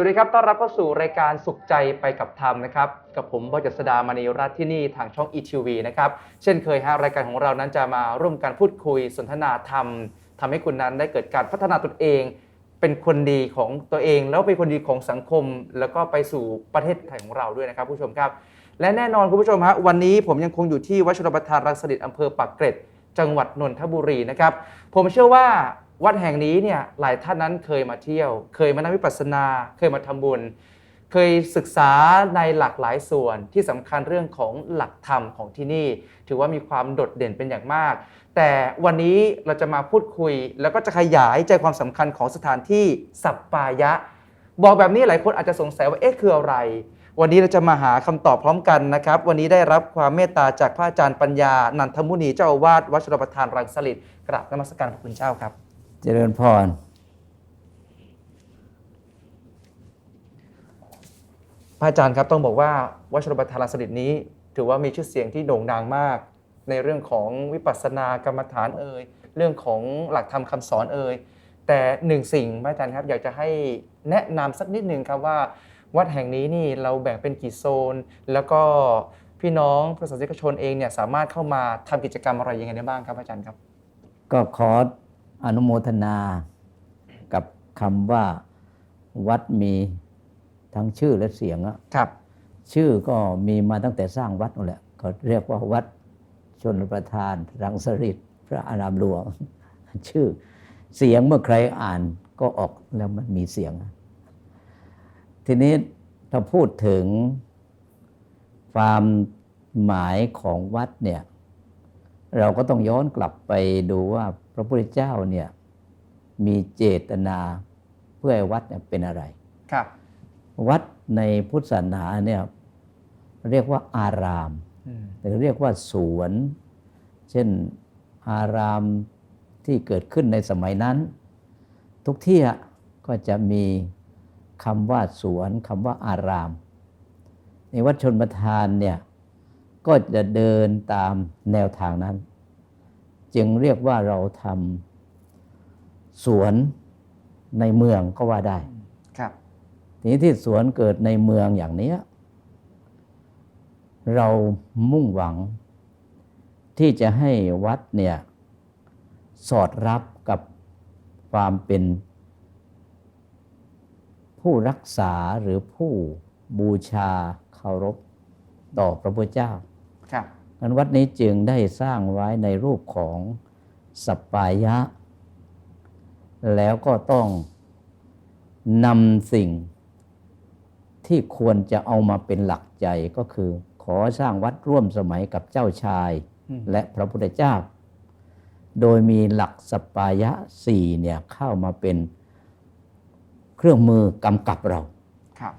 วัสดีครับ ต้อนรับเข้าสู่รายการสุขใจไปกับธรรมนะครับ กับผมบจสดามณีรัตน์ที่นี่ทางช่อง ETV นะครับ เช่นเคยฮะรายการของเรานั้นจะมาร่วมกันพูดคุยสนทนาธรรมทำให้คุณนั้นได้เกิดการพัฒนาตนเอง เป็นคนดีของตัวเอง แล้วเป็นคนดีของสังคม แล้วก็ไปสู่ประเทศไทยของเราด้วยนะครับผู้ชมครับ และแน่นอนคุณผู้ชมฮะวันนี้ผมยังคงอยู่ที่วัดชรประทานรังสฤษอำเภอปากเกร็ด จังหวัดนนทบุรีนะครับ ผมเชื่อว่า วัดแห่งนี้เนี่ยหลายท่านนั้นเคยมาเที่ยว เคยมานั่งวิปัสสนา เคยมาทำบุญ เคยศึกษาในหลากหลายส่วนที่สำคัญเรื่องของหลักธรรมของที่นี่ ถือว่ามีความโดดเด่นเป็นอย่างมาก แต่วันนี้เราจะมาพูดคุย แล้วก็จะขยายใจความสำคัญของสถานที่สัปปายะ บอกแบบนี้หลายคนอาจจะสงสัยว่าเอ๊ะคืออะไร วันนี้เราจะมาหาคำตอบพร้อมกันนะครับ วันนี้ได้รับความเมตตาจากพระอาจารย์ปัญญา นันทมุนีเจ้าอาวาสวัดชรประทานรังสฤษกราบนมัสการพระคุณเจ้าครับ เจริญพร พระอาจารย์ครับต้องบอกว่าวัดชรประทานรังสฤษนี้ ถือว่ามีชื่อเสียงที่โด่งดังมาก ในเรื่องของวิปัสสนากรรมฐานเอ่ยเรื่องของหลักธรรมคำสอนเอ่ยแต่หนึ่งสิ่งพระอาจารย์ครับอยากจะให้แนะนำสักนิดหนึ่งครับว่า วัดแห่งนี้นี่เราแบ่งเป็นกี่โซน แล้วก็พี่น้องพุทธศาสนิกชนเองเนี่ยสามารถเข้ามาทำกิจกรรมอะไรยังไงได้บ้างครับอาจารย์ครับ ก็ขอ อนุโมทนากับคำว่าวัดมีทั้งชื่อและเสียงอะครับ ชื่อก็มีมาตั้งแต่สร้างวัดนั่นแหละก็เรียกว่าวัดชนประทาน รังสฤษพระอารามหลวงชื่อเสียงเมื่อใครอ่านก็ออกแล้วมันมีเสียง ทีนี้ถ้าพูดถึงความหมายของวัดเนี่ย เราก็ต้องย้อนกลับไปดูว่าพ ระพุทธเจ้าเนี่ยมีเจตนาเพื่อให้วัดเนี่ยเป็นอะไร ครับ วัดในพุทธศาสนาเนี่ยเรียกว่าอารามอืมหรือเรียกว่าสวน เช่นอารามที่เกิดขึ้นในสมัยนั้น ทุกที่อะก็จะมีคำว่าสวนคำว่าอาราม ในวัดชนประทานเนี่ยก็จะเดินตามแนวทางนั้น จึงเรียกว่าเราทำสวนในเมืองก็ว่าได้ ครับ ทีนี้ที่สวนเกิดในเมืองอย่างเนี้ยเรามุ่งหวัง ที่จะให้วัดเนี่ยสอดรับกับความเป็นผู้รักษาหรือผู้บูชาเคารพต่อพระพุทธเจ้า ครับ งั้นวัดนี้จึงได้สร้างไว้ในรูปของสัปปายะ แล้วก็ต้องนำสิ่งที่ควรจะเอามาเป็นหลักใจก็คือ ขอสร้างวัดร่วมสมัยกับเจ้าชายอืมและพระพุทธเจ้า โดยมีหลักสปปายะสี่เนี่ยเข้ามาเป็นเครื่องมือกำกับเราครับ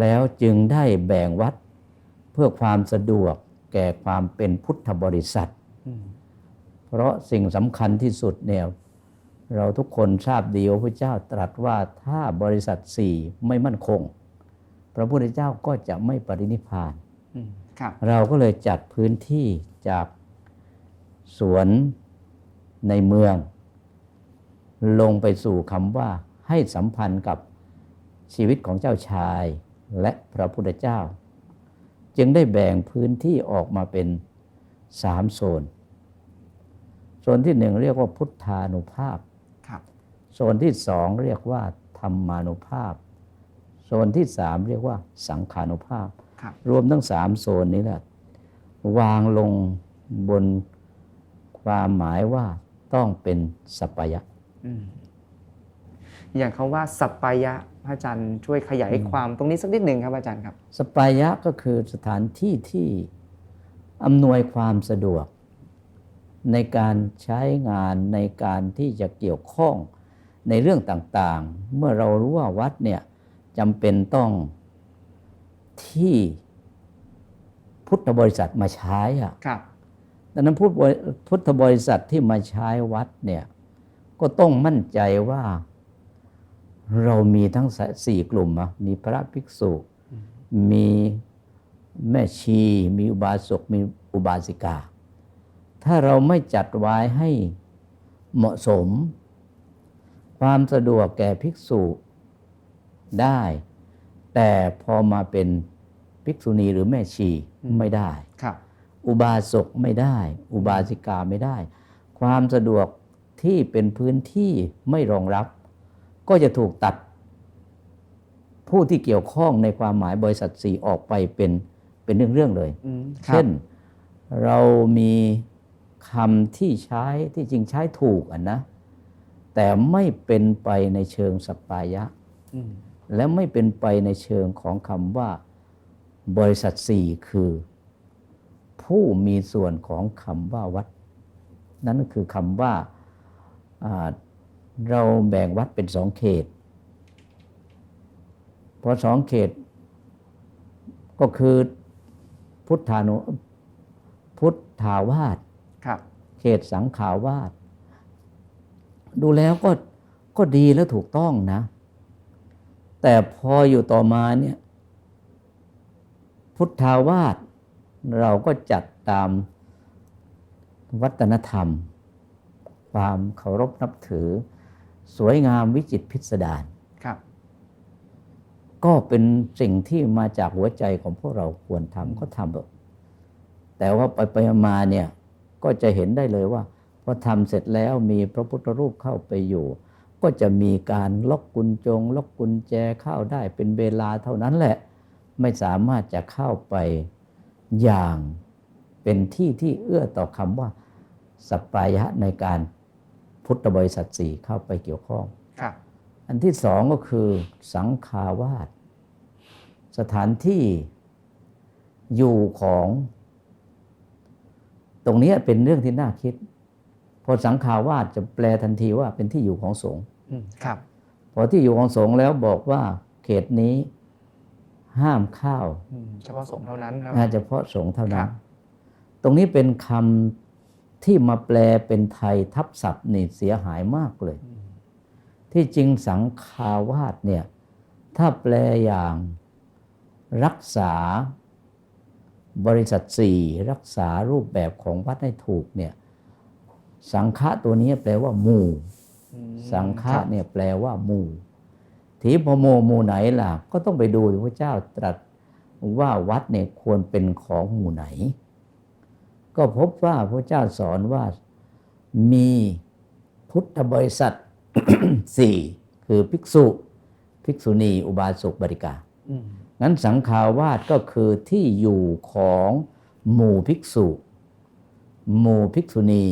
แล้วจึงได้แบ่งวัดเพื่อความสะดวก แก่ความเป็นพุทธบริษัทอืมเพราะสิ่งสำคัญที่สุดเนี่ยเราทุกคนทราบดีว่าพระเจ้าตรัสว่าถ้าบริษัทสี่ไม่มั่นคง พระพุทธเจ้าก็จะไม่ปรินิพพานอืมครับเราก็เลยจัดพื้นที่จากสวนในเมือง ลงไปสู่คำว่าให้สัมพันธ์กับชีวิตของเจ้าชายและพระพุทธเจ้า จึงได้แบ่งพื้นที่ออกมาเป็นสามโซน โซนที่หนึ่งเรียกว่าพุทธานุภาพครับโซนที่สองเรียกว่าธรรมานุภาพ โซนที่สามเรียกว่าสังขานุภาพครับรวมทั้งสามโซนนี้แหละวางลงบนความหมายว่าต้องเป็นสัปปายะ อืมอย่างคาว่าสัปปายะพระอาจารย์ช่วยขยายความตรงนี้สักนิดหนึ่งครับอาจารย์ครับสปายะก็คือสถานที่ที่อำนวยความสะดวก ในการใช้งานในการที่จะเกี่ยวข้องในเรื่องต่างๆ เมื่อเรารู้ว่าวัดเนี่ยจำเป็นต้องที่พุทธบริษัทมาใช้อะครับดังนั้นพุทธบริพุทธบริษัทที่มาใช้วัดเนี่ยก็ต้องมั่นใจว่า เรามีทั้งสี่กลุ่มอะมีพระภิกษุ มีแม่ชี มีอุบาสก มีอุบาสิกา ถ้าเราไม่จัดไว้ให้เหมาะสม ความสะดวกแก่ภิกษุได้ แต่พอมาเป็นภิกษุณีหรือแม่ชีอืมไม่ได้ครับอุบาสกไม่ได้ อุบาสิกาไม่ได้ ความสะดวกที่เป็นพื้นที่ไม่รองรับ ก็จะถูกตัด ผู้ที่เกี่ยวข้องในความหมายบริษัทสี่ออกไปเป็นเป็นเรื่องๆเลยอืมครับเช่นเรามีคำที่ใช้ที่จริงใช้ถูกอะนะ แต่ไม่เป็นไปในเชิงสัปปายะอืมและไม่เป็นไปในเชิงของคำว่าบริษัทสี่คือ ผู้มีส่วนของคำว่าวัด นั่นก็คือคำว่าอ่า เราแบ่งวัดเป็นสองเขตพอสองเขต ก็คือพุทธานุพุทธาวาสครับเขตสังขาวาสดูแล้วก็ก็ดีแล้วถูกต้องนะ แต่พออยู่ต่อมาเนี่ย พุทธาวาสเราก็จัดตามวัฒนธรรม ความเคารพนับถือ สวยงามวิจิตรพิสดารครับ ก็เป็นสิ่งที่มาจากหัวใจของพวกเราควรทำก็ทำเถอะแต่ว่าไปไปมาเนี่ยก็จะเห็นได้เลยว่าพอทำเสร็จแล้วมีพระพุทธรูปเข้าไปอยู่ ก็จะมีการล็อกกุญจง ล็อกกุญแจเข้าได้เป็นเวลาเท่านั้นแหละ ไม่สามารถจะเข้าไปอย่างเป็นที่ที่เอื้อต่อคำว่าสัปปายะในการ พุทธบริษัทสี่เข้าไปเกี่ยวข้องครับอันที่สองก็คือสังฆาวาสสถานที่อยู่ของ ตรงเนี้ยเป็นเรื่องที่น่าคิด พอสังฆาวาสจะแปลทันทีว่าเป็นที่อยู่ของสงฆ์อืมครับพอที่อยู่ของสงฆ์แล้วบอกว่าเขตนี้ห้ามเข้าวอืมเฉพาะสงฆ์เท่านั้นครับนะเฉพาะสงฆ์เท่านั้ครันบตรงนี้เป็นคำ ที่มาแปลเป็นไทยทับศัพท์นี่เสียหายมากเลย ที่จริงสังฆาวาสเนี่ยถ้าแปลอย่างรักษาบริษัทสี่รักษารูปแบบของวัดให้ถูกเนี่ยสังฆะตัวนี้แปลว่าหมู่ สังฆะเนี่ยแปลว่าหมู่ทีพโมหมู่ไหนล่ะ ก็ต้องไปดูพระเจ้าตรัสว่าวัดเนี่ยควรเป็นของหมู่ไหน ก็พบว่าพระเจ้าสอนว่ามีพุทธบริษัทสี่คือภิกษุ ภิกษุณี อุบาสกบริกาอืมงั้นสังฆาวาสก็คือที่อยู่ของหมู่ภิกษุ หมู่ภิกษุณี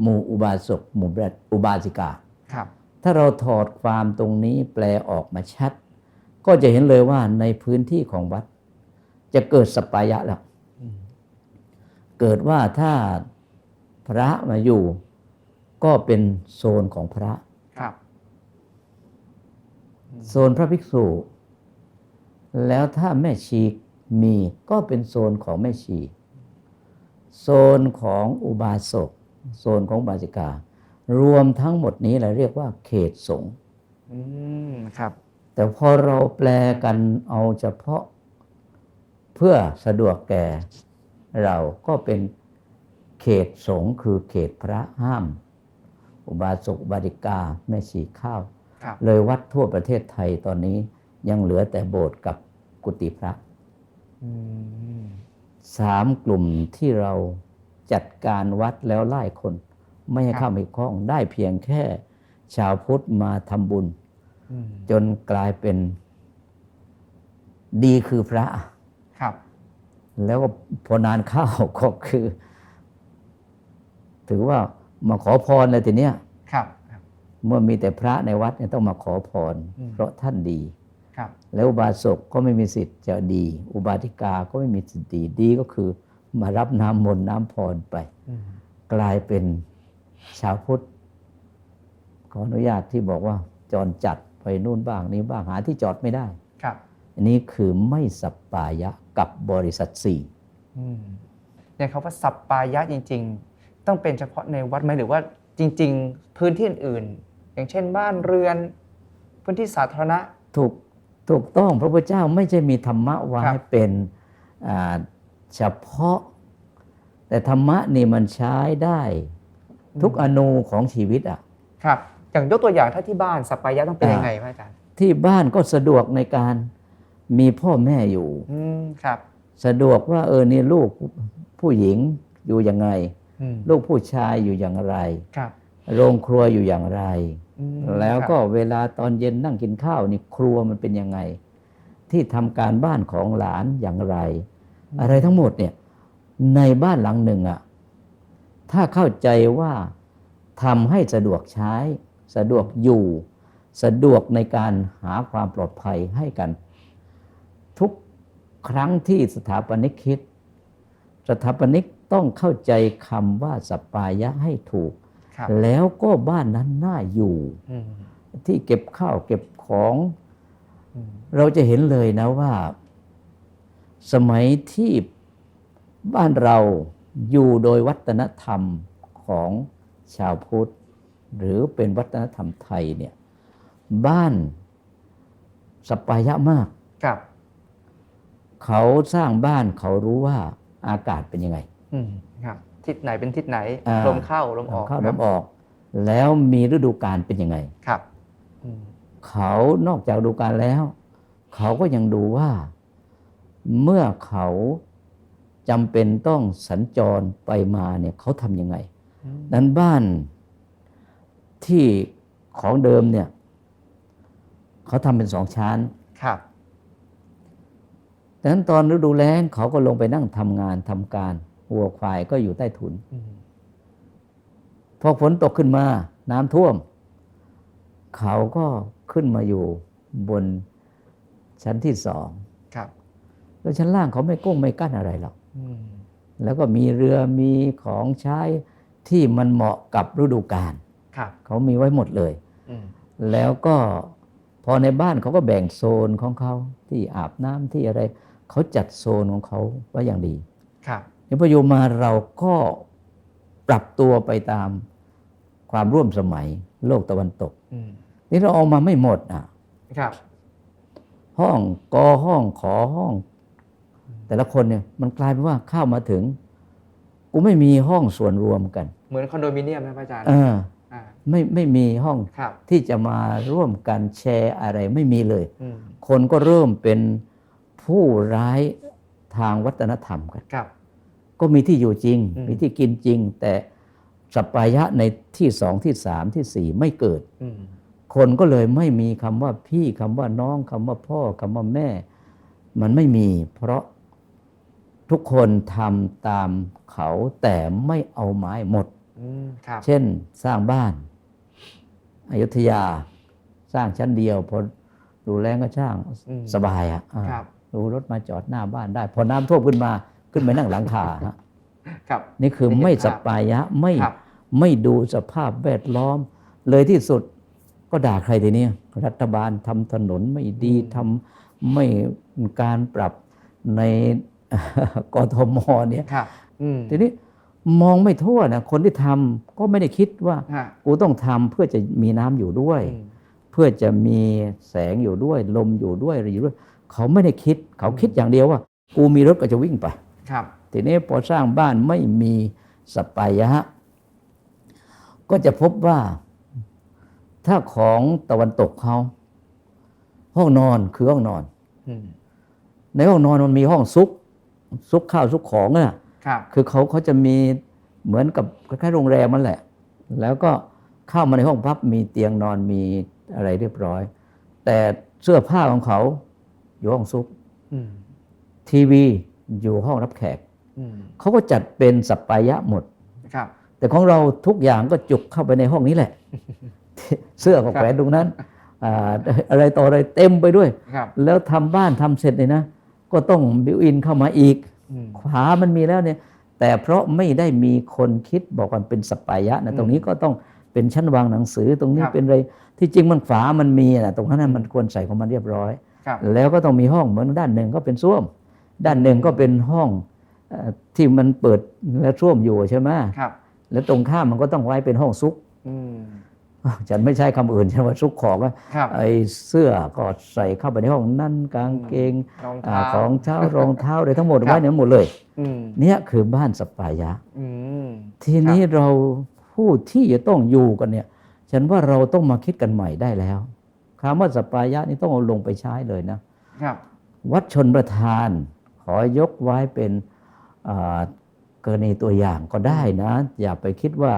หมู่อุบาสกหมู่อุบาสิกาครับ ถ้าเราถอดความตรงนี้แปลออกมาชัด ก็จะเห็นเลยว่าในพื้นที่ของวัด จะเกิดสปายะแล้วอืม เกิดว่าถ้าพระมาอยู่ ก็เป็นโซนของพระครับ โซนพระภิกษุ แล้วถ้าแม่ชีมีก็เป็นโซนของแม่ชี โซนของอุบาสกโซนของอุบาสิกา รวมทั้งหมดนี้เราเรียกว่า เขตสงฆ์อืมครับ แต่พอเราแปลกันเอาเฉพาะเพื่อสะดวกแก่ เราก็เป็นเขตสงฆ์คือเขตพระห้าม อุบาสกอุบาสิกาแม่ชีข้าวครับเลยวัดทั่วประเทศไทยตอนนี้ยังเหลือแต่โบสถ์กับกุฏิพระอืมสามกลุ่มที่เราจัดการวัดแล้วไล่คน ไม่ให้เข้าไปข้องได้เพียงแค่ ชาวพุทธมาทำบุญอืมจนกลายเป็น ดีคือพระครับ แล้วก็พอนานเข้าก็คือ ถือว่ามาขอพรเลยทีเนี้ยครับครับเมื่อมีแต่พระในวัดเนี่ยต้องมาขอพรอืมเพราะท่านดีครับ แล้วอุบาสกก็ไม่มีสิทธิ์จะดี อุบาสิกาก็ไม่มีสิทธิ์ดีดีก็คือ มารับน้ำมนต์น้ำพรไปอืมกลายเป็นชาวพุทธขออนุญาตที่บอกว่าจรจัดไปนู่นบ้างนี้บ้างหาที่จอดไม่ได้ ครับ อันนี้คือไม่สัปปายะ กับบริษัทสี่อืมอย่างคำว่าสัปปายะจริง ๆ ต้องเป็นเฉพาะในวัดไหมหรือว่าจริง ๆ พื้นที่อื่นๆ อย่างเช่นบ้านเรือน พื้นที่สาธารณะถูกถูกต้องพระพุทธเจ้าไม่ใช่มีธรรมะไว้ครับเป็นอ่าเฉพาะ แต่ธรรมะนี่มันใช้ได้ ทุกอนูของชีวิตอะครับอย่างยกตัวอย่างถ้าที่บ้านสัปปายะต้องเป็นอ่ายังไงพระอาจารย์ที่บ้านก็สะดวกในการ มีพ่อแม่อยู่อืมครับ สะดวกว่าเออนี่ลูกผู้หญิงอยู่ยังไงอืมลูกผู้ชายอยู่อย่างไรครับ โรงครัวอยู่อย่างไรอืมแล้วก็ครับเวลาตอนเย็นนั่งกินข้าวนี่ครัวมันเป็นยังไง ที่ทำการบ้านของหลานอย่างไร อะไรทั้งหมดเนี่ย ในบ้านหลังหนึ่งอะถ้าเข้าใจว่าทำให้สะดวกใช้ สะดวกอยู่ สะดวกในการหาความปลอดภัยให้กันทุก ครั้งที่สถาปนิกคิด สถาปนิกต้องเข้าใจคำว่าสปปายะให้ถูกครับแล้วก็บ้านนั้นน่าอยู่อืมที่เก็บข้าวเก็บของอืมเราจะเห็นเลยนะว่า สมัยที่บ้านเราอยู่โดยวัฒนธรรมของชาวพุทธ หรือเป็นวัฒนธรรมไทยเนี่ย บ้านสปายะมากครับ เขาสร้างบ้านเขารู้ว่าอากาศเป็นยังไงอืมครับทิศไหนเป็นทิศไหนอ่าลมเข้าลมออกเข้าคลรับมออก แล้วมีฤดูกาลเป็นยังไงครับอืมเขานอกจากดูการแล้ว เขาก็ยังดูว่า เมื่อเขาจำเป็นต้องสัญจรไปมาเนี่ยเขาทำยังไงอืมนั้นบ้านที่ของเดิมเนี่ย เขาทำเป็นสองชั้นครับ ดังนั้นตอนฤดูแล้งเขาก็ลงไปนั่งทำงานทำการวัวควายก็อยู่ใต้ถุนอืมพอฝนตกขึ้นมา น้ำท่วม เขาก็ขึ้นมาอยู่บนชั้นที่สองครับ แล้วชั้นล่างเขาไม่ก้งไม่กั้นอะไรหรอกอืมแล้วก็มีเรือมีของใช้ที่มันเหมาะกับฤดูกาลครับเขามีไว้หมดเลยอืมแล้วก็พอในบ้านเขาก็แบ่งโซนของเขาที่อาบน้ำที่อะไร เขาจัดโซนของเขาไว้อย่างดี ครับนี่พอโยมมาเราก็ปรับตัวไปตามความร่วมสมัยโลกตะวันตกอืมนี่เราเอามาไม่หมดอะ ครับ ห้องกอห้องขอห้อง แต่ละคนเนี่ย มันกลายเป็นว่าเข้ามาถึง กูไม่มีห้องส่วนรวมกัน เหมือนคอนโดมิเนียมนะพระอาจารย์เอออ่าไม่ไม่มีห้องครับที่จะมาร่วมกันแชร์อะไรไม่มีเลยอืมคนก็เริ่มเป็น ผู้ร้ายทางวัฒนธรรมกันครับก็มีที่อยู่จริงอืมมีที่กินจริง แต่สัปปายะในที่สองที่สามที่สี่ไม่เกิดอืมคนก็เลยไม่มีคำว่าพี่คำว่าน้องคำว่าพ่อคำว่าแม่ มันไม่มี เพราะทุกคนทำตามเขาแต่ไม่เอาไม้หมดอืมครับเช่นสร้างบ้านอยุธยา สร้างชั้นเดียวพอดูแลงก็ช่างอืมสบายอะ อ่าครับดูรถมาจอดหน้าบ้านได้ พอน้ำท่วมขึ้นมาขึ้นไปนั่งหลังคาฮะครับ นี่คือไม่ไม่เห็นสภาพปายะไม่ครับไม่ดูสภาพแวดล้อม เลยที่สุดก็ด่าใครทีนี้รัฐบาลทำถนนไม่ดีทำไม่การปรับในกทมเนี่ยครับอืมทีนี้มองไม่ทั่วนะคนที่ทำก็ไม่ได้คิดว่าฮะกูต้องทำเพื่อจะมีน้ำอยู่ด้วยอืมเพื่อจะมีแสงอยู่ด้วย ลมอยู่ด้วยอะไรอยู่ด้วย เขาไม่ได้คิด เขาคิดอย่างเดียวว่า กูมีรถก็จะวิ่งไปครับ ทีนี้พอสร้างบ้านไม่มีสปายะก็จะพบว่า ถ้าของตะวันตกเขาห้องนอนคือห้องนอนอืมในห้องนอนมันมีห้องซุก ซุกข้าวซุกของน่ะครับ คือเขาเขาจะมีเหมือนกับคล้ายๆโรงแรมมันแหละ แล้วก็เข้ามาในห้องพับมีเตียงนอนมีอะไรเรียบร้อย แต่เสื้อผ้าของเขา อยู่ห้องซุกอืมทีวีอยู่ห้องรับแขกอืมเขาก็จัดเป็นสัปปายะหมดครับแต่แต่ของเราทุกอย่างก็จุกเข้าไปในห้องนี้แหละ เสื้อก็แขวนตรงนั้นอ่าอะไรต่ออะไรเต็มไปด้วยครับแล้วทำบ้านทำเสร็จเลยนะ ก็ต้องบิวอินเข้ามาอีกอืมขวามันมีแล้วเนี่ย แต่เพราะไม่ได้มีคนคิดบอกว่าเป็นสปายะอืนะมตรงนี้ก็ต้องเป็นชั้นวางหนังสือตรงนี้ครับเป็นอะไรที่จริงมันฝามันมีนะตรงนั้นนะมันควรใส่ของมันเรียบร้อยครับ แล้วก็ต้องมีห้องเหมือนด้านหนึ่งก็เป็นส้วม ด้านหนึ่งก็เป็นห้องเอ่อที่มันเปิดและส้วมอยู่ใช่ไหมครับ แล้วตรงข้ามมันก็ต้องไว้เป็นห้องซุกอืมฉันไม่ใช่คำอื่นฉันว่าซุกของว่าครับไอ้เสื้อก็ใส่เข้าไปในห้องนั่นกางเกงรองอ่าเท้าของเท้ารองเท้าอะไรทั้งหมดครับไว้ในนั้นหมดเลยอืมเนี่ยคือบ้านสปายะอืมทีนี้เราผู้ที่จะต้องอยู่กันเนี่ย ฉันว่าเราต้องมาคิดกันใหม่ได้แล้ว คำว่าสปายะนี่ต้องเอาลงไปใช้เลยนะครับวัดชนประทานขอยกไว้เป็นอ่ากรณีตัวอย่างก็ได้นะ อย่าไปคิดว่า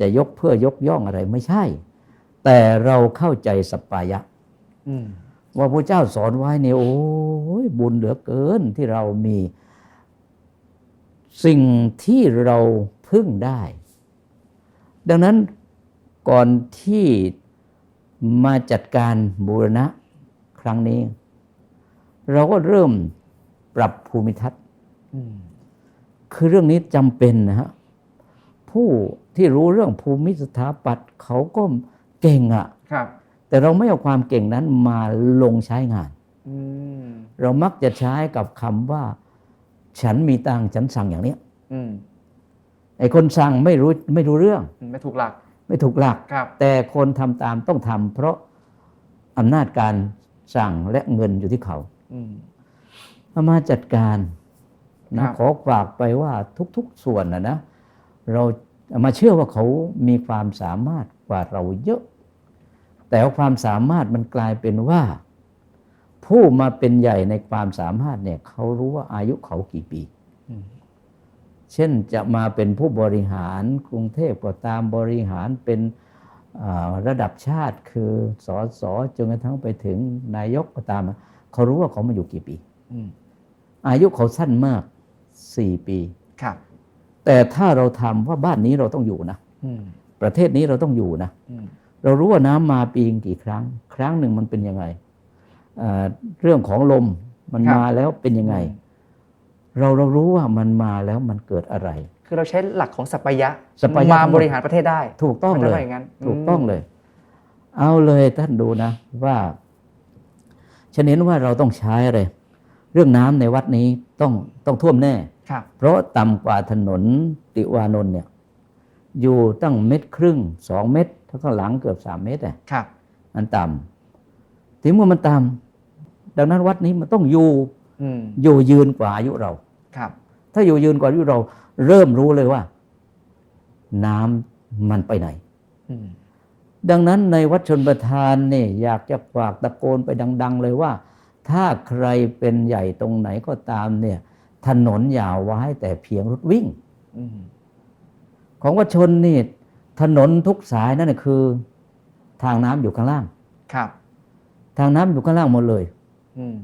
จะยกเพื่อยกย่องอะไรไม่ใช่ แต่เราเข้าใจสปายะอืมว่าพระเจ้าสอนไว้เนี่ยโอ้ยบุญเหลือเกินที่เรามี สิ่งที่เราพึ่งได้ ดังนั้นก่อนที่ มาจัดการบูรณะครั้งนี้ เราก็เริ่มปรับภูมิทัศน์อืมคือเรื่องนี้จำเป็นนะฮะผู้ที่รู้เรื่องภูมิสถาปัตย์เขาก็เก่งอะครับแต่เราไม่เอาความเก่งนั้นมาลงใช้งานอืมเรามักจะใช้กับคำว่า ฉันมีตังค์ฉันสั่งอย่างเนี้ยอืมไอ้คนสั่งไม่รู้ไม่รู้เรื่อง ไม่ถูกหลัก ไม่ถูกหลักครับแต่คนทำตามต้องทำเพราะอำนาจการสั่งและเงินอยู่ที่เขาอืมเอามาจัดการนะครับขอฝากไปว่าทุก ๆ ส่วนนะนะเรามาเชื่อว่าเขามีความสามารถกว่าเราเยอะ แต่ว่าความสามารถมันกลายเป็นว่า ผู้มาเป็นใหญ่ในความสามารถเนี่ย เขารู้ว่าอายุเขากี่ปีอืม เช่นจะมาเป็นผู้บริหารกรุงเทพก็ตามบริหารเป็นอ่าระดับชาติคือสอสอจนกระทั่งไปถึงนายกก็ตาม เขารู้ว่าเขามาอยู่กี่ปีอืมอายุเขาสั้นมากสี่ปีครับ แต่ถ้าเราทำว่าบ้านนี้เราต้องอยู่นะอืมประเทศนี้เราต้องอยู่นะอืมเรารู้ว่าน้ำมาปีงกี่ครั้ง ครั้งหนึ่งมันเป็นยังไงอ่าเรื่องของลมมันมาแล้วเป็นยังไง เราเรารู้ว่ามันมาแล้วมันเกิดอะไร คือเราใช้หลักของสัปยะสัปยะมาบริหารประเทศได้ ถูกต้องเลมันยจะว่าอย่างนั้นถูกต้องเลย เอาเลยท่านดูนะ ว่าฉันเห็นว่าเราต้องใช้อะไรเรื่องน้ำในวัดนี้ต้องต้องท่วมแน่ครับเพราะต่ำกว่าถนนติวานนท์เนี่ย อยู่ตั้งเม็ดครึ่งสองเม็ดถ้าข้างหลังเกือบสามเม็ดอะครับมันต่ำถึงเมื่อมันต่ำดังนั้นวัดนี้มันต้องอยู่ อืมอยู่ยืนกว่าอายุเรา ครับ ถ้าอยู่ยืนกว่าอายุเรา เริ่มรู้เลยว่า น้ำมันไปไหนอืมดังนั้นในวัดชนประทานเนี่ยอยากจะฝากตะโกนไปดัง ๆ เลยว่า ถ้าใครเป็นใหญ่ตรงไหนก็ตามเนี่ย ถนนอย่าไว้แต่เพียงรถวิ่งอืมของวัดชนนี่ถนนทุกสายนั่นนะคือ ทางน้ำอยู่ข้างล่าง ครับ ทางน้ำอยู่ข้างล่างหมดเลย อืม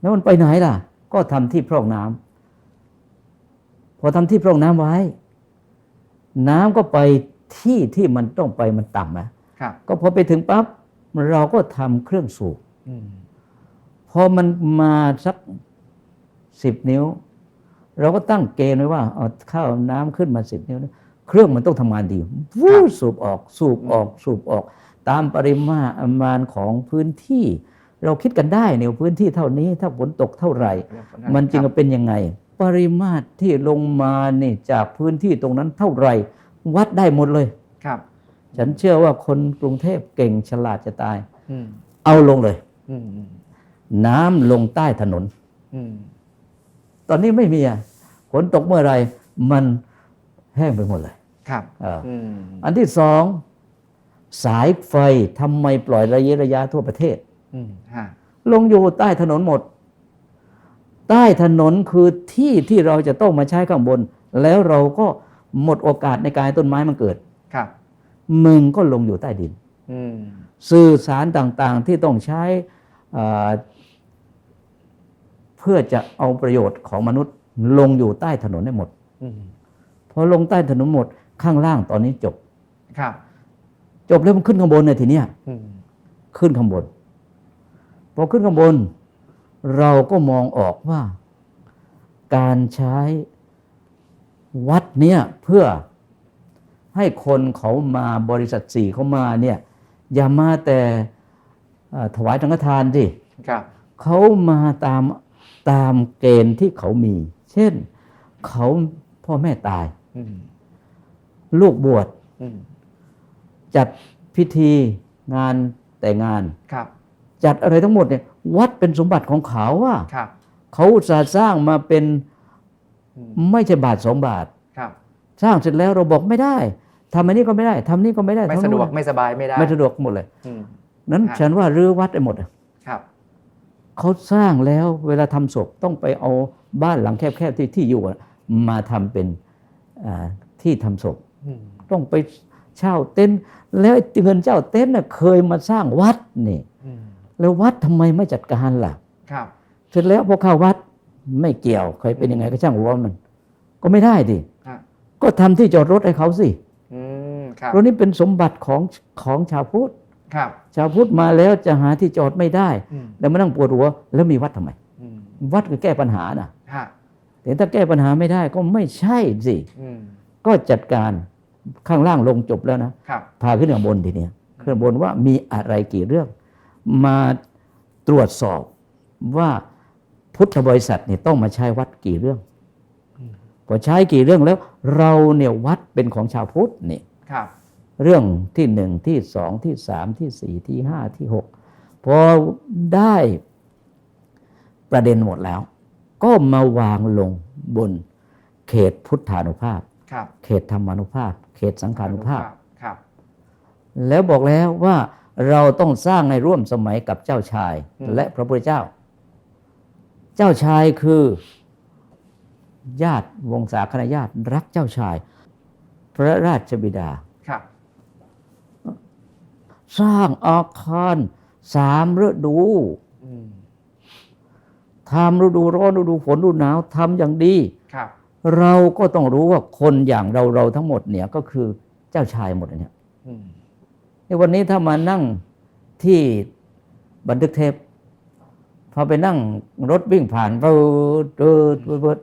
แล้วมันไปไหนล่ะ ก็ทำที่พร่องน้ำพอทำที่พร่องน้ำไว้ น้ำก็ไปที่ที่มันต้องไปมันต่ำนะครับก็พอไปถึงปั๊บเราก็ทำเครื่องสูบอืมพอมันมาสักสิบนิ้ว เราก็ตั้งเกณฑ์ไว้ว่าเอาข้าวน้ำขึ้นมาสิบนิ้วนะเครื่องมันต้องทำงานดีวู้สูบออก สูบออก สูบออก ตามปริมาณของพื้นที่ เราคิดกันได้เนี่ยพื้นที่เท่านี้ถ้าฝนตกเท่าไหร่ มันจึงครับเป็นยังไง ปริมาตรที่ลงมานี่จากพื้นที่ตรงนั้นเท่าไหร่ วัดได้หมดเลยครับ ฉันเชื่อว่าคนกรุงเทพเก่งฉลาดจะตายอืมเอาลงเลยอืมอืมน้ำลงใต้ถนนอืมตอนนี้ไม่มีอะฝนตกเมื่อไหรมันแห้งไปหมดเลย ครับเอออืมอันที่สองสายไฟทำไมปล่อยระยะระยะทั่วประเทศอืมฮะ ลงอยู่ใต้ถนนหมด ใต้ถนนคือที่ที่เราจะต้องมาใช้ข้างบน แล้วเราก็หมดโอกาสในการให้ต้นไม้มันเกิดครับมึงก็ลงอยู่ใต้ดินอืมสื่อสารต่างๆที่ต้องใช้อ่าเพื่อจะเอาประโยชน์ของมนุษย์ลงอยู่ใต้ถนนได้หมดอืมพพอลงใต้ถนนหมดข้างล่างตอนนี้จบ ครับ จบแล้วมันขึ้นข้างบนเนี่ยทีเนี้ยอืมขึ้นข้างบน พอขึ้นข้างบน เราก็มองออกว่า การใช้วัดเนี่ยเพื่อให้คนเขามาบริษัทสี่เขามาเนี่ยอย่ามาแต่เอ่อถวายสังฆทานสิครับเขามาตามตามเกณฑ์ที่เขามี เช่น เขาพ่อแม่ตายอืมลูกบวชอืมจัดพิธีงานแต่งงานครับ จัดอะไรทั้งหมดเนี่ย วัดเป็นสมบัติของเขาว่าครับเขาอุตสาห์สร้างมาเป็นอืมไม่ใช่บาทสองบาทครับสร้างเสร็จแล้วเราบอกไม่ได้ทำอันนี้ก็ไม่ได้ทำนี่ก็ไม่ได้ไม่ทำสะดนู่นวกไม่สบายไม่ได้ ไม่สะดวกหมดเลยอืมนั้นฮะฉันว่ารื้อวัดไปหมดอะครับเขาสร้างแล้วเวลาทำศพต้องไปเอาบ้านหลังแคบๆที่ที่อยู่อะมาทำเป็นอ่าที่ทำศพอืมต้องไปเช่าเต็นท์แล้วไอ้เงินเจ้าเต็นท์น่ะเคยมาสร้างวัดนี่อืม แล้ววัดทำไมไม่จัดการล่ะ ครับเสร็จแล้วพอเข้าวัดไม่เกี่ยวใครเป็นยังไงก็ช่างหัวมัน ก็ไม่ได้ดิฮะก็ทำที่จอดรถให้เขาสิอืมครับเพราะนี่เป็นสมบัติของของชาวพุทธครับชาวพุทธมาแล้วจะหาที่จอดไม่ได้อืมแล้วมานั่งปวดหัว แล้วมีวัดทำไมอืมวัดก็แก้ปัญหานะฮะแต่ถ้าแก้ปัญหาไม่ได้ก็ไม่ใช่สิอืมก็จัดการข้างล่างลงจบแล้วนะครับพาขึ้นข้างบนทีเนี้ยขึ้นข้างบนว่ามีอะไรกี่เรื่อง มาตรวจสอบว่าพุทธบริษัทเนี่ยต้องมาใช้วัดกี่เรื่องอืมพอใช้กี่เรื่องแล้ว เราเนี่ยวัดเป็นของชาวพุทธนี่ครับเรื่องที่หนึ่งที่สองที่สามที่สี่ที่ห้าที่หกพอได้ประเด็นหมดแล้ว ก็มาวางลงบนเขตพุทธานุภาพครับเขตธรรมานุภาพ เขตสังขานุภาพครับแล้วบอกแล้วว่า เราต้องสร้างในร่วมสมัยกับเจ้าชายอืมและพระพุทธเจ้า เจ้าชายคือ ญาติวงศาคณะญาติรักเจ้าชาย พระราชบิดาครับ สร้างอาคารสามฤดูอืมทำฤดูร้อนฤดูฝนฤดูหนาวทำอย่างดีครับเราก็ต้องรู้ว่าคนอย่างเราเราทั้งหมดเนี่ยก็คือเจ้าชายหมดเนี่ยอืม ในวันนี้ถ้ามานั่งที่บันทึกเทปพอไปนั่งรถวิ่งผ่านเปิดเปิดเปิดเปิด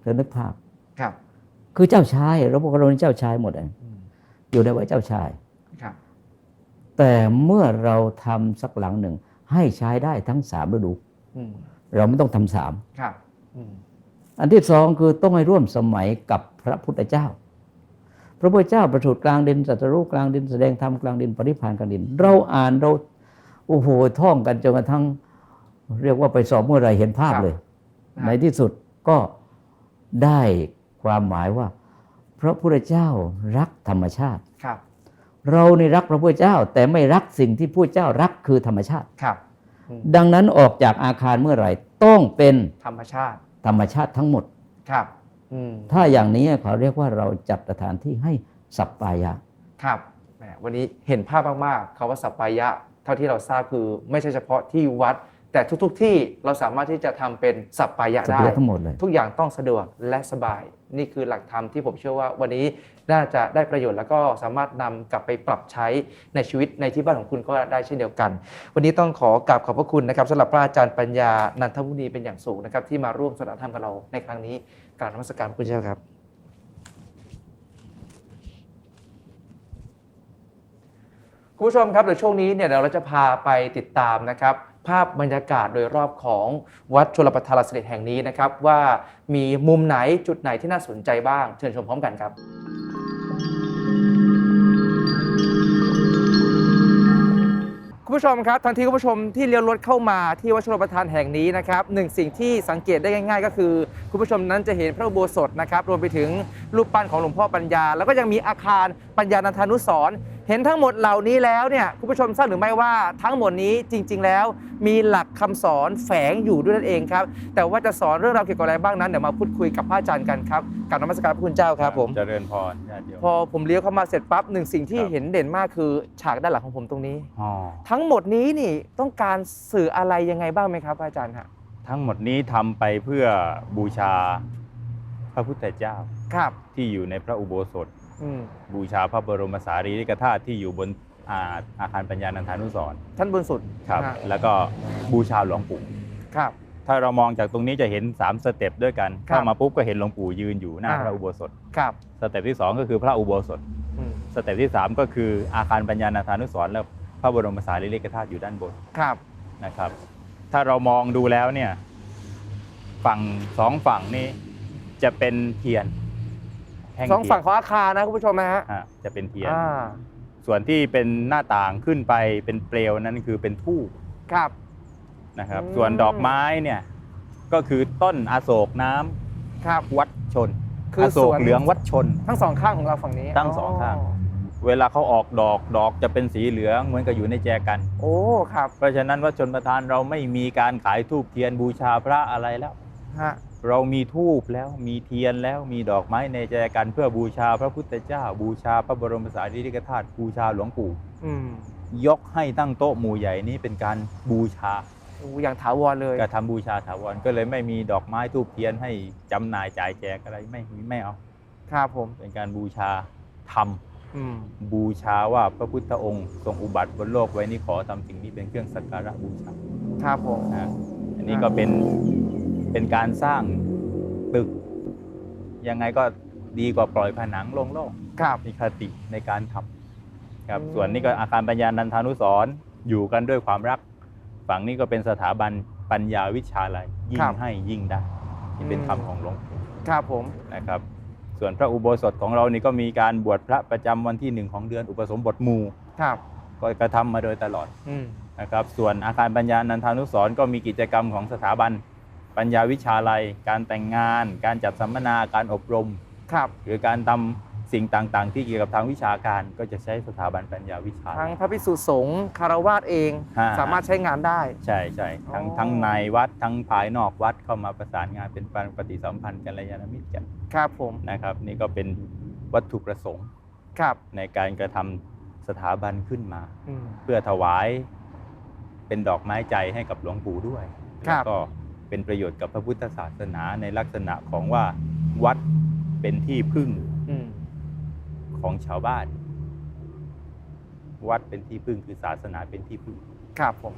เธอนึกภาพครับ คือเจ้าชายเราพวกเรานี่เจ้าชายหมดอะอืมอยู่ในวัยเจ้าชายครับ แต่เมื่อเราทำสักหลังหนึ่ง ให้ใช้ได้ทั้งสามฤดูอืมเราไม่ต้องทำสามครับอืมอันที่สองคือต้องให้ร่วมสมัยกับพระพุทธเจ้า พระพุทธเจ้าประสูติกลางดินตรัสรู้กลางดินแสดงธรรมกลางดินปริพานกลางดิน เราอ่านเราโอ้โหท่องกันจนกระทั่งเรียกว่าไปสอบเมื่อไหรเห็นภาพเลยครับในที่สุดก็ได้ความหมายว่า พระพุทธเจ้ารักธรรมชาติครับ เรานี่รักพระพุทธเจ้า แต่ไม่รักสิ่งที่พระเจ้ารักคือธรรมชาติครับอืมดังนั้นออกจากอาคารเมื่อไหร่ ต้องเป็นธรรมชาติ ธรรมชาติทั้งหมดครับอืม ถ้าอย่างนี้เขาเรียกว่าเราจัดสถานที่ให้สัปปายะ ครับแหมวันนี้เห็นภาพมากๆคาว่าสัปปายะ เท่าที่เราทราบคือไม่ใช่เฉพาะที่วัด แต่ทุก ๆ ที่เราสามารถที่จะทำเป็นสัปปายะสัปได้ปายะทั้งหมดเลยทุกอย่างต้องสะดวกและสบาย นี่คือหลักธรรมที่ผมเชื่อว่าวันนี้น่าจะได้ประโยชน์แล้วก็สามารถนำกลับไปปรับใช้ในชีวิตในที่บ้านของคุณก็ได้เช่นเดียวกัน วันนี้ต้องขอกราบขอบพระคุณนะครับสำหรับพระอาจารย์ปัญญานันทมุนีเป็นอย่างสูงนะครับที่มาร่วมสนทนาธรรมกับเราในครั้งนี้ กราบนมัสการพระคุณเจ้าครับ คุณผู้ชมครับเดี๋ยวช่วงนี้เนี่ยเดี๋ยวเราจะพาไปติดตามนะครับ ภาพบรรยากาศโดยรอบของวัดชลประทานเสด็จแห่งนี้นะครับ ว่ามีมุมไหนจุดไหนที่น่าสนใจบ้าง เชิญชมพร้อมกันครับ คุณผู้ชมครับทันทีคุณผู้ชมที่เลี้ยวรถเข้ามาที่วัดชลประทานแห่งนี้นะครับหนึ่งสิ่งที่สังเกตได้ง่าย ๆ ก็คือ คุณผู้ชมนั้นจะเห็นพระอุโบสถนะครับรวมไปถึงรูปปั้นของหลวงพ่อปัญญา แล้วก็ยังมีอาคารปัญญานันทานุสร เห็นทั้งหมดเหล่านี้แล้วเนี่ยคุณผู้ชมทราบหรือไม่ว่าทั้งหมดนี้จริง ๆ แล้วมีหลักคำสอนแฝงอยู่ด้วยนั่นเองครับ แต่ว่าจะสอนเรื่องราวเกี่ยวกับอะไรบ้างนั้นเดี๋ยวมาพูดคุยกับพระอาจารย์กันครับกับนมัสการพระคุณเจ้าครับผมเจริญพรญาติโยมพอผมเลี้ยวเข้ามาเสร็จปั๊บหนึ่งสิ่งที่ครับเห็นเด่นมากคือฉากด้านหลังของผมตรงนี้อ๋อทั้งหมดนี้นี่ต้องการสื่ออะไรยังไงบ้างไหมครับอาจารย์ฮะทั้งหมดนี้ทำไปเพื่อบูชาพระพุทธเจ้าอครับที่อยู่ในพระอุโบสถอืม บูชาพระบรมสารีริกธาตุที่อยู่บนอาอาคารปัญญานันทานุสรณ์ท่านบนสุดครับฮะแล้วก็บูชาหลวงปู่ครับ ถ้าเรามองจากตรงนี้จะเห็น 3 สเต็ปด้วยกันครับเข้ามาปุ๊บก็เห็นหลวงปู่ยืนอยู่หน้าอ่าพระอุโบสถครับสเต็ปที่ 2 ก็คือพระอุโบสถอืมสเต็ปที่ 3 ก็คืออาคารปัญญานันทานุสรณ์และพระบรมสารีริกธาตุอยู่ด้านบนครับนะครับ ถ้าเรามองดูแล้วเนี่ยฝั่งสองฝั่งนี้จะเป็นเทียน แท่สองเทียนฝั่งของอาคารนะคุณผู้ชมนะฮะอ่าจะเป็นเทียน อ่าส่วนที่เป็นหน้าต่างขึ้นไปเป็นเปลวนั้นคือเป็นทูบครับ นะครับ อืม ส่วนดอกไม้เนี่ยก็คือต้นอโศกน้ำครับวัดชนคืออโศสกวนเหลืองวัดชน ทั้งสองข้างของเราฝั่งนี้ทั้งสองข้าง เวลาเขาออกดอกดอกจะเป็นสีเหลืองเหมือนกับอยู่ในแจกัน โอ้ครับเพราะฉะนั้นวัดชนประทานเราไม่มีการขายทูบเทียนบูชาพระอะไรแล้ว ฮะ เรามีทูบแล้วมีเทียนแล้วมีดอกไม้ในแจกันเพื่อบูชาพระพุทธเจ้า บูชาพระบรมสารีริกธาตุบูชาหลวงปู่อืมยกให้ตั้งโต๊ะหมู่ใหญ่นี้เป็นการบูชาโอ้อย่างถาวรเลยกระทำบูชาถาวรก็เลยไม่มีดอกไม้ทูบเทียนให้จำหน่ายจ่ายแจกอะไรไม่ไม่เอาครับผมเป็นการบูชาธรรมอืมบูชาว่าพระพุทธองค์ทรงอุบัติบนโลกไว้นี้ขอทำสิ่งนี้เป็นเครื่องสักการะบูชาครับผมนะอันนี้ก็เป็น เป็นการสร้างตึก ยังไงก็ดีกว่าปล่อยผนังโล่งครับๆมีคติในการทำครับอืมส่วนนี้ก็อาคารปัญญานันทานุสรณ์อยู่กันด้วยความรัก ฝั่งนี้ก็เป็นสถาบันปัญญาวิชาลัยยิ่งให้ยิ่งได้ที่เป็นคำของหลวงปู่ครับผมนะครับ ส่วนพระอุโบสถของเรานี่ก็มีการบวชพระประจำวันที่หนึ่งของเดือนอุปสมบทหมู่ครับ ก็กระทำมาโดยตลอดอืมนะครับ ส่วนอาคารปัญญานันทานุสรณ์ก็มีกิจกรรมของสถาบัน ปัญญาวิชาลัย การแต่งงาน การจัดสัมมนาการอบรม ครับ หรือการทำสิ่งต่างๆ ที่เกี่ยวกับทางวิชาการก็จะใช้สถาบันปัญญาวิชาทั้ลังยพระภิกษุสงฆ์คารวาสเองฮะ สามารถใช้งานได้ ใช่ใช่ทั้งอ๋อ ทั้งในวัดทั้งภายนอกวัดเข้ามาประสานงานเป็นการปฏิสัมพันธ์กันระยาณมิตรกันครับผมนะครับ นี่ก็เป็นวัตถุประสงค์ครับในการกระทำสถาบันขึ้นมา อืม เพื่อถวายเป็นดอกไม้ใจให้กับหลวงปู่ด้วย ครัแล้วบ ก็ เป็นประโยชน์กับพระพุทธศาสนาในลักษณะของว่าวัดเป็นที่พึ่งอืมของชาวบ้าน วัดเป็นที่พึ่งคือศาสนาเป็นที่พึ่งครับผม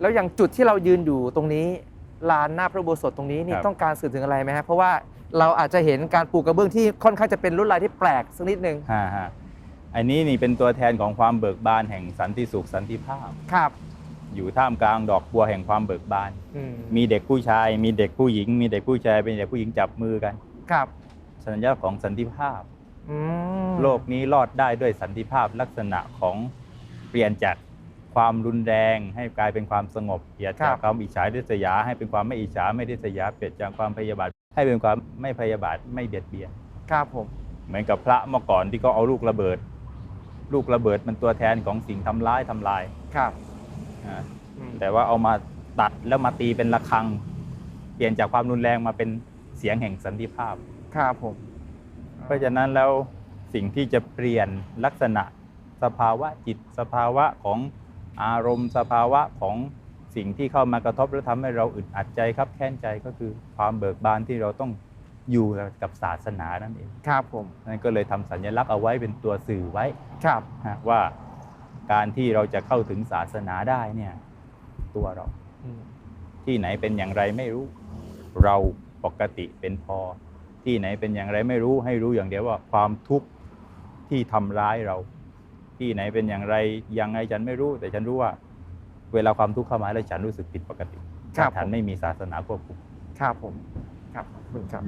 แล้วอย่างจุดที่เรายืนอยู่ตรงนี้ลานหน้าพระอุโบสถตรงนี้นี่ครับต้องการสื่อถึงอะไรไหมฮะเพราะว่าเราอาจจะเห็นการปลูกกระเบื้องที่ค่อนข้างจะเป็นลวดลายที่แปลกสักนิดนึงฮ่าฮ่าอันนี้นี่เป็นตัวแทนของความเบิกบานแห่งสันติสุขสันติภาพครับ อยู่ท่ามกลางดอกบัวแห่งความเบิกบานอืมมีเด็กผู้ชาย มีเด็กผู้หญิง มีเด็กผู้ชายเป็นเด็กผู้หญิงจับมือกัน ครับ สัญญาของสันติภาพอืมโลกนี้รอดได้ด้วยสันติภาพลักษณะของเปลี่ยนจากความรุนแรงให้กลายเป็นความสงบเปลี่ยนจากความอิจฉาริษยา ให้เป็นความไม่อิจฉาไม่ริษยาเปลี่ยนจากความพยาบาทให้เป็นความไม่พยาบาทไม่เบียดเบียน ครับผม เหมือนกับพระเมื่อก่อนที่เขาเอาลูกระเบิด ลูกระเบิดมันตัวแทนของสิ่งทำร้ายทำลาย ครับอ่าอืม แต่ว่าเอามาตัดแล้วมาตีเป็นระฆัง เปลี่ยนจากความรุนแรงมาเป็นเสียงแห่งสันติภาพครับผม เพราะฉะนั้นแล้วสิ่งที่จะเปลี่ยนลักษณะสภาวะจิตสภาวะของอารมณ์ สภาวะของสิ่งที่เข้ามากระทบแล้วทำให้เราอึดอัดใจครับแค้นใจก็คือความเบิกบานที่เราต้องอยู่กับศาสนานั่นเองครับผมนั่นก็เลยทำสัญลักษณ์เอาไว้เป็นตัวสื่อไว้ครับฮะว่า การที่เราจะเข้าถึงศาสนาได้เนี่ย ตัวเราอืมที่ไหนเป็นอย่างไรไม่รู้ เราปกติเป็นพอ ที่ไหนเป็นอย่างไรไม่รู้ ให้รู้อย่างเดียวว่าความทุกข์ที่ทำร้ายเรา ที่ไหนเป็นอย่างไรยังไงฉันไม่รู้ แต่ฉันรู้ว่า เวลาความทุกข์เข้ามาแล้วฉันรู้สึกผิดปกติครับถ้าฉันผมไม่มีศาสนาควบคุมครับผม ครับขอบคุณครับ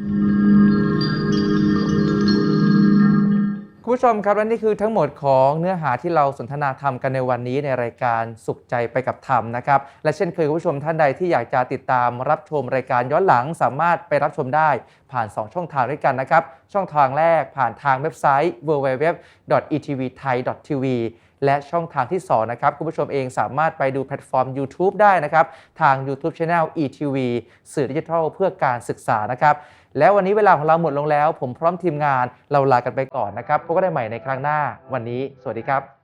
คุณผู้ชมครับและนี่คือทั้งหมดของเนื้อหาที่เราสนทนาธรรมกันในวันนี้ในรายการสุขใจไปกับธรรมนะครับ และเช่นเคยคุณผู้ชมท่านใดที่อยากจะติดตามรับชมรายการย้อนหลังสามารถไปรับชมได้ผ่าน 2 ช่องทางด้วยกันนะครับ ช่องทางแรกผ่านทางเว็บไซต์ www.etvthai.tv และช่องทางที่ 2 นะครับ คุณผู้ชมเองสามารถไปดูแพลตฟอร์ม YouTube ได้นะครับ ทาง YouTube Channel ETV สื่อดิจิทัลเพื่อการศึกษานะครับ แล้ววันนี้เวลาของเราหมดลงแล้ว ผมพร้อมทีมงานเราลากันไปก่อนนะครับพบกันได้ใหม่ในครั้งหน้าวันนี้ สวัสดีครับ